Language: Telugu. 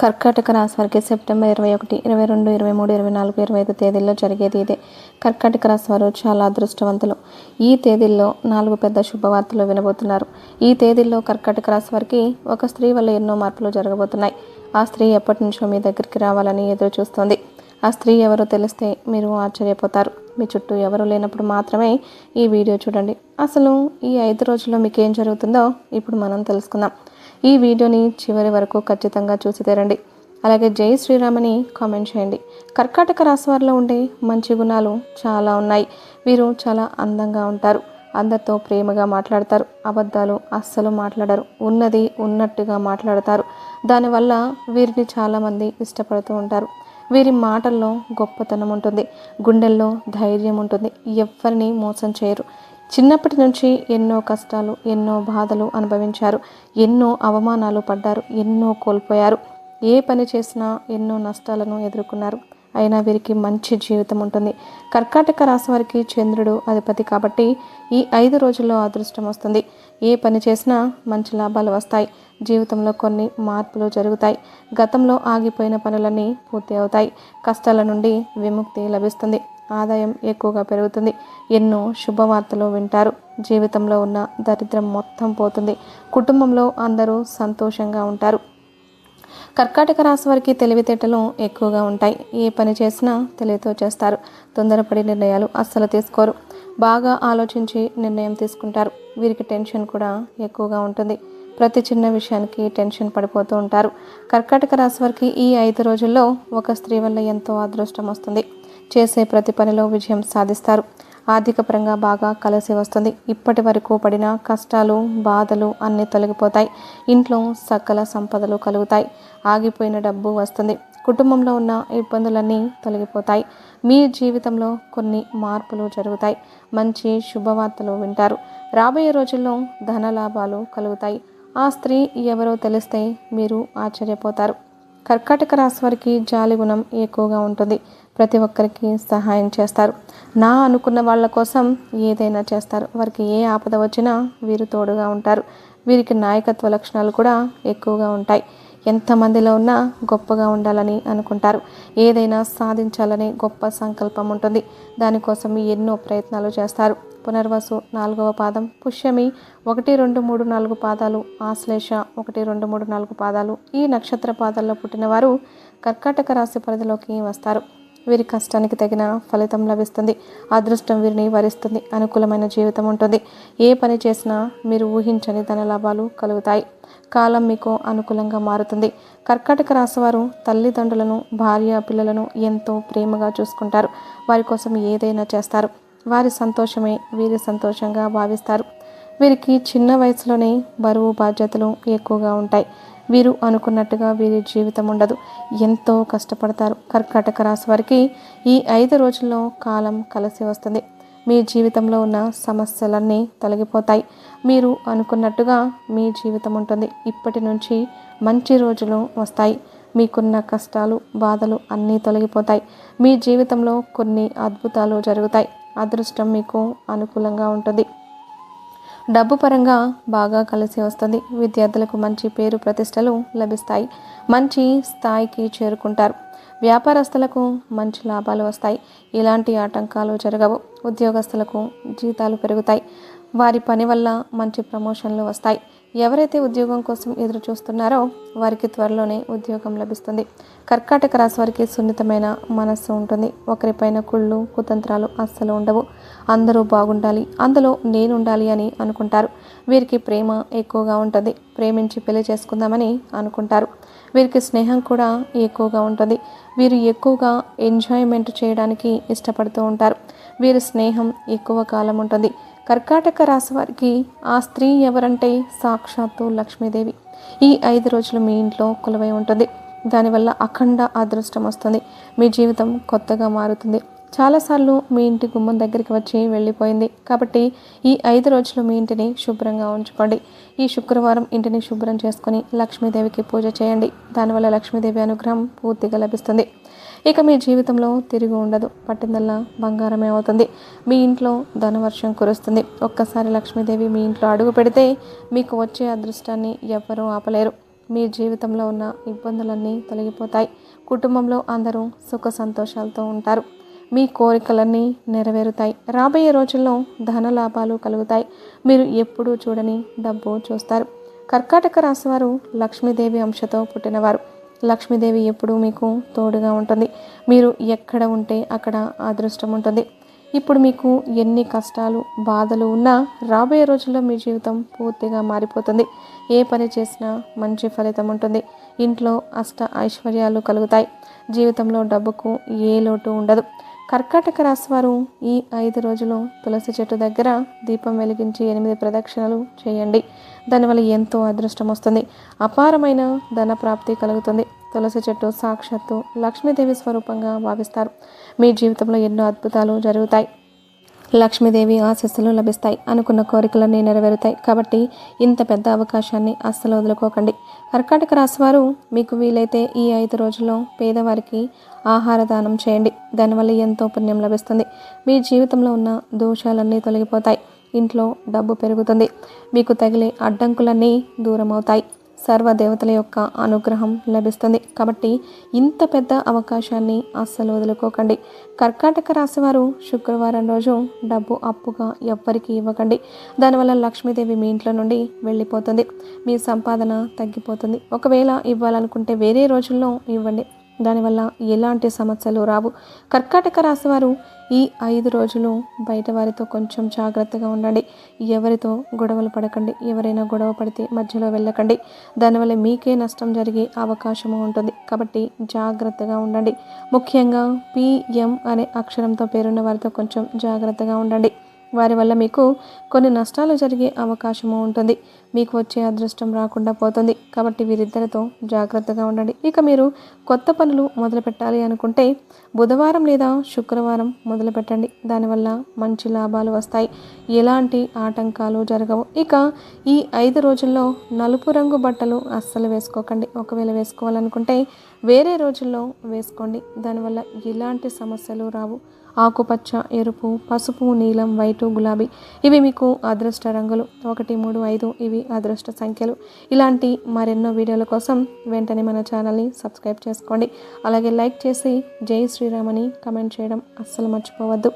కర్కాటక రాశి వారికి సెప్టెంబర్ ఇరవై ఒకటి ఇరవై రెండు ఇరవై మూడు ఇరవై నాలుగు ఇరవై ఐదు తేదీల్లో జరిగేది ఇదే. కర్కాటక రాశి వారు చాలా అదృష్టవంతులు. ఈ తేదీల్లో నాలుగు పెద్ద శుభవార్తలు వినబోతున్నారు. ఈ తేదీల్లో కర్కాటక రాశి వారికి ఒక స్త్రీ వల్ల ఎన్నో మార్పులు జరగబోతున్నాయి. ఆ స్త్రీ ఎప్పటి నుంచో మీ దగ్గరికి రావాలని ఎదురు చూస్తోంది. ఆ స్త్రీ ఎవరో తెలిస్తే మీరు ఆశ్చర్యపోతారు. మీ చుట్టూ ఎవరు లేనప్పుడు మాత్రమే ఈ వీడియో చూడండి. అసలు ఈ ఐదు రోజుల్లో మీకు ఏం జరుగుతుందో ఇప్పుడు మనం తెలుసుకుందాం. ఈ వీడియోని చివరి వరకు ఖచ్చితంగా చూసి తెరండి. అలాగే జై శ్రీరామని కామెంట్ చేయండి. కర్కాటక రాశి వారిలో ఉండే మంచి గుణాలు చాలా ఉన్నాయి. వీరు చాలా అందంగా ఉంటారు. అందరితో ప్రేమగా మాట్లాడతారు. అబద్ధాలు అస్సలు మాట్లాడరు. ఉన్నది ఉన్నట్టుగా మాట్లాడతారు. దానివల్ల వీరిని చాలామంది ఇష్టపడుతూ ఉంటారు. వీరి మాటల్లో గొప్పతనం ఉంటుంది. గుండెల్లో ధైర్యం ఉంటుంది. ఎవరిని మోసం చేయరు. చిన్నప్పటి నుంచి ఎన్నో కష్టాలు ఎన్నో బాధలు అనుభవించారు. ఎన్నో అవమానాలు పడ్డారు. ఎన్నో కోల్పోయారు. ఏ పని చేసినా ఎన్నో నష్టాలను ఎదుర్కొన్నారు. అయినా వీరికి మంచి జీవితం ఉంటుంది. కర్కాటక రాశి వారికి చంద్రుడు అధిపతి కాబట్టి ఈ ఐదు రోజుల్లో అదృష్టం వస్తుంది. ఏ పని చేసినా మంచి లాభాలు వస్తాయి. జీవితంలో కొన్ని మార్పులు జరుగుతాయి. గతంలో ఆగిపోయిన పనులన్నీ పూర్తి అవుతాయి. కష్టాల నుండి విముక్తి లభిస్తుంది. ఆదాయం ఎక్కువగా పెరుగుతుంది. ఎన్నో శుభవార్తలు వింటారు. జీవితంలో ఉన్న దరిద్రం మొత్తం పోతుంది. కుటుంబంలో అందరూ సంతోషంగా ఉంటారు. కర్కాటక రాశి వారికి తెలివితేటలు ఎక్కువగా ఉంటాయి. ఏ పని చేసినా తెలివితో చేస్తారు. తొందరపడి నిర్ణయాలు అస్సలు తీసుకోరు. బాగా ఆలోచించి నిర్ణయం తీసుకుంటారు. వీరికి టెన్షన్ కూడా ఎక్కువగా ఉంటుంది. ప్రతి చిన్న విషయానికి టెన్షన్ పడిపోతూ ఉంటారు. కర్కాటక రాశి వారికి ఈ ఐదు రోజుల్లో ఒక స్త్రీ వల్ల ఎంతో అదృష్టం వస్తుంది. చేసే ప్రతి పనిలో విజయం సాధిస్తారు. ఆర్థికపరంగా బాగా కలిసి వస్తుంది. ఇప్పటి వరకు పడిన కష్టాలు బాధలు అన్నీ తొలగిపోతాయి. ఇంట్లో సకల సంపదలు కలుగుతాయి. ఆగిపోయిన డబ్బు వస్తుంది. కుటుంబంలో ఉన్న ఇబ్బందులన్నీ తొలగిపోతాయి. మీ జీవితంలో కొన్ని మార్పులు జరుగుతాయి. మంచి శుభవార్తలు వింటారు. రాబోయే రోజుల్లో ధన లాభాలు కలుగుతాయి. ఆ స్త్రీ ఎవరో తెలిస్తే మీరు ఆశ్చర్యపోతారు. కర్కాటక రాశి వారికి జాలి గుణం ఎక్కువగా ఉంటుంది. ప్రతి ఒక్కరికి సహాయం చేస్తారు. నా అనుకున్న వాళ్ళ కోసం ఏదైనా చేస్తారు. వారికి ఏ ఆపద వచ్చినా వీరు తోడుగా ఉంటారు. వీరికి నాయకత్వ లక్షణాలు కూడా ఎక్కువగా ఉంటాయి. ఎంతమందిలో ఉన్నా గొప్పగా ఉండాలని అనుకుంటారు. ఏదైనా సాధించాలని గొప్ప సంకల్పం ఉంటుంది. దానికోసం ఎన్నో ప్రయత్నాలు చేస్తారు. పునర్వసు నాలుగవ పాదం పుష్యమి ఒకటి రెండు మూడు నాలుగు పాదాలు ఆశ్లేష ఒకటి రెండు మూడు నాలుగు పాదాలు ఈ నక్షత్ర పాదాల్లో పుట్టిన వారు కర్కాటక రాశి పరిధిలోకి వస్తారు. వీరి కష్టానికి తగిన ఫలితం లభిస్తుంది. అదృష్టం వీరిని వరిస్తుంది. అనుకూలమైన జీవితం ఉంటుంది. ఏ పని చేసినా మీరు ఊహించని ధన లాభాలు కలుగుతాయి. కాలం మీకు అనుకూలంగా మారుతుంది. కర్కాటక రాశివారు తల్లిదండ్రులను భార్య పిల్లలను ఎంతో ప్రేమగా చూసుకుంటారు. వారి కోసం ఏదైనా చేస్తారు. వారి సంతోషమే వీరి సంతోషంగా భావిస్తారు. వీరికి చిన్న వయసులోనే బరువు బాధ్యతలు ఎక్కువగా ఉంటాయి. వీరు అనుకున్నట్టుగా వీరి జీవితం ఉండదు. ఎంతో కష్టపడతారు. కర్కాటక రాశి వారికి ఈ ఐదు రోజుల్లో కాలం కలిసి వస్తుంది. మీ జీవితంలో ఉన్న సమస్యలన్నీ తొలగిపోతాయి. మీరు అనుకున్నట్టుగా మీ జీవితం ఉంటుంది. ఇప్పటి నుంచి మంచి రోజులు వస్తాయి. మీకున్న కష్టాలు బాధలు అన్నీ తొలగిపోతాయి. మీ జీవితంలో కొన్ని అద్భుతాలు జరుగుతాయి. అదృష్టం మీకు అనుకూలంగా ఉంటుంది. డబ్బు పరంగా బాగా కలిసి వస్తుంది. విద్యార్థులకు మంచి పేరు ప్రతిష్టలు లభిస్తాయి. మంచి స్థాయికి చేరుకుంటారు. వ్యాపారస్తులకు మంచి లాభాలు వస్తాయి. ఇలాంటి ఆటంకాలు జరగవు. ఉద్యోగస్తులకు జీతాలు పెరుగుతాయి. వారి పని వల్ల మంచి ప్రమోషన్లు వస్తాయి. ఎవరైతే ఉద్యోగం కోసం ఎదురు చూస్తున్నారో వారికి త్వరలోనే ఉద్యోగం లభిస్తుంది. కర్కాటక రాశి వారికి సున్నితమైన మనస్సు ఉంటుంది. ఒకరిపైన కుళ్ళు కుతంత్రాలు అస్సలు ఉండవు. అందరూ బాగుండాలి. అందులో నేను ఉండాలి అని అనుకుంటారు. వీరికి ప్రేమ ఎక్కువగా ఉంటుంది. ప్రేమించి పెళ్ళి చేసుకుందామని అనుకుంటారు. వీరికి స్నేహం కూడా ఎక్కువగా ఉంటుంది. వీరు ఎక్కువగా ఎంజాయ్మెంట్ చేయడానికి ఇష్టపడుతూ ఉంటారు. వీరి స్నేహం ఎక్కువ కాలం ఉంటుంది. కర్కాటక రాశి వారికి ఆ స్త్రీ ఎవరంటే సాక్షాత్తు లక్ష్మీదేవి. ఈ ఐదు రోజులు మీ ఇంట్లో కొలువై ఉంటుంది. దానివల్ల అఖండ అదృష్టం వస్తుంది. మీ జీవితం కొత్తగా మారుతుంది. చాలాసార్లు మీ ఇంటి గుమ్మం దగ్గరికి వచ్చి వెళ్ళిపోయింది. కాబట్టి ఈ ఐదు రోజులు మీ ఇంటిని శుభ్రంగా ఉంచుకోండి. ఈ శుక్రవారం ఇంటిని శుభ్రం చేసుకొని లక్ష్మీదేవికి పూజ చేయండి. దానివల్ల లక్ష్మీదేవి అనుగ్రహం పూర్తిగా లభిస్తుంది. ఇక మీ జీవితంలో తిరిగి ఉండదు. పట్టిందల్లా బంగారమే అవుతుంది. మీ ఇంట్లో ధనవర్షం కురుస్తుంది. ఒక్కసారి లక్ష్మీదేవి మీ ఇంట్లో అడుగు పెడితే మీకు వచ్చే అదృష్టాన్ని ఎవ్వరూ ఆపలేరు. మీ జీవితంలో ఉన్న ఇబ్బందులన్నీ తొలగిపోతాయి. కుటుంబంలో అందరూ సుఖ సంతోషాలతో ఉంటారు. మీ కోరికలన్నీ నెరవేరుతాయి. రాబోయే రోజుల్లో ధన లాభాలు కలుగుతాయి. మీరు ఎప్పుడూ చూడని డబ్బు చూస్తారు. కర్కాటక రాశివారు లక్ష్మీదేవి అంశతో పుట్టినవారు. లక్ష్మీదేవి ఎప్పుడూ మీకు తోడుగా ఉంటుంది. మీరు ఎక్కడ ఉంటే అక్కడ అదృష్టం ఉంటుంది. ఇప్పుడు మీకు ఎన్ని కష్టాలు బాధలు ఉన్నా రాబోయే రోజుల్లో మీ జీవితం పూర్తిగా మారిపోతుంది. ఏ పని చేసినా మంచి ఫలితం ఉంటుంది. ఇంట్లో అష్ట ఐశ్వర్యాలు కలుగుతాయి. జీవితంలో డబ్బుకు ఏ లోటు ఉండదు. కర్కాటక రాశివారు ఈ ఐదు రోజులు తులసి చెట్టు దగ్గర దీపం వెలిగించి ఎనిమిది ప్రదక్షిణలు చేయండి. దానివల్ల ఎంతో అదృష్టం వస్తుంది. అపారమైన ధన ప్రాప్తి కలుగుతుంది. తులసి చెట్టు సాక్షాత్తు లక్ష్మీదేవి స్వరూపంగా భావిస్తారు. మీ జీవితంలో ఎన్నో అద్భుతాలు జరుగుతాయి. లక్ష్మీదేవి ఆశస్సులు లభిస్తాయి. అనుకున్న కోరికలన్నీ నెరవేరుతాయి. కాబట్టి ఇంత పెద్ద అవకాశాన్ని అస్సలు వదులుకోకండి. కర్కాటక రాశివారు మీకు వీలైతే ఈ ఐదు రోజుల్లో పేదవారికి ఆహార దానం చేయండి. దానివల్ల ఎంతో పుణ్యం లభిస్తుంది. మీ జీవితంలో ఉన్న దోషాలన్నీ తొలగిపోతాయి. ఇంట్లో డబ్బు పెరుగుతుంది. మీకు తగిలే అడ్డంకులన్నీ దూరం అవుతాయి సర్వ దేవతల యొక్క అనుగ్రహం లభిస్తుంది. కాబట్టి ఇంత పెద్ద అవకాశాన్ని అస్సలు వదులుకోకండి. కర్కాటక రాశివారు శుక్రవారం రోజు డబ్బు అప్పుగా ఎవ్వరికి ఇవ్వకండి. దానివల్ల లక్ష్మీదేవి మీ ఇంట్లో నుండి వెళ్ళిపోతుంది. మీ సంపాదన తగ్గిపోతుంది. ఒకవేళ ఇవ్వాలనుకుంటే వేరే రోజుల్లో ఇవ్వండి. దానివల్ల ఎలాంటి సమస్యలు రావు. కర్కాటక రాశివారు ఈ ఐదు రోజులు బయట వారితో కొంచెం జాగ్రత్తగా ఉండండి. ఎవరితో గొడవలు పడకండి. ఎవరైనా గొడవ పడితే మధ్యలో వెళ్ళకండి. దానివల్ల మీకే నష్టం జరిగే అవకాశము ఉంటుంది. కాబట్టి జాగ్రత్తగా ఉండండి. ముఖ్యంగా పిఎం అనే అక్షరంతో పేరున్న వారితో కొంచెం జాగ్రత్తగా ఉండండి. వారి వల్ల మీకు కొన్ని నష్టాలు జరిగే అవకాశము ఉంటుంది. మీకు వచ్చే అదృష్టం రాకుండా పోతుంది. కాబట్టి వీరిద్దరితో జాగ్రత్తగా ఉండండి. ఇక మీరు కొత్త పనులు మొదలు పెట్టాలి అనుకుంటే బుధవారం లేదా శుక్రవారం మొదలు పెట్టండి దానివల్ల మంచి లాభాలు వస్తాయి. ఎలాంటి ఆటంకాలు జరగవు. ఇక ఈ ఐదు రోజుల్లో నలుపు రంగు బట్టలు అస్సలు వేసుకోకండి. ఒకవేళ వేసుకోవాలనుకుంటే వేరే రోజుల్లో వేసుకోండి. దానివల్ల ఎలాంటి సమస్యలు రావు. ఆకుపచ్చ ఎరుపు పసుపు నీలం వైటు గులాబీ. ఇవి మీకు అదృష్ట రంగులు. ఒకటి మూడు ఐదు ఇవి అదృష్ట సంఖ్యలు. ఇలాంటి మరెన్నో వీడియోల కోసం వెంటనే మన ఛానల్ని సబ్స్క్రైబ్ చేసుకోండి. అలాగే లైక్ చేసి జై శ్రీరామ్ అని కమెంట్ చేయడం అస్సలు మర్చిపోవద్దు.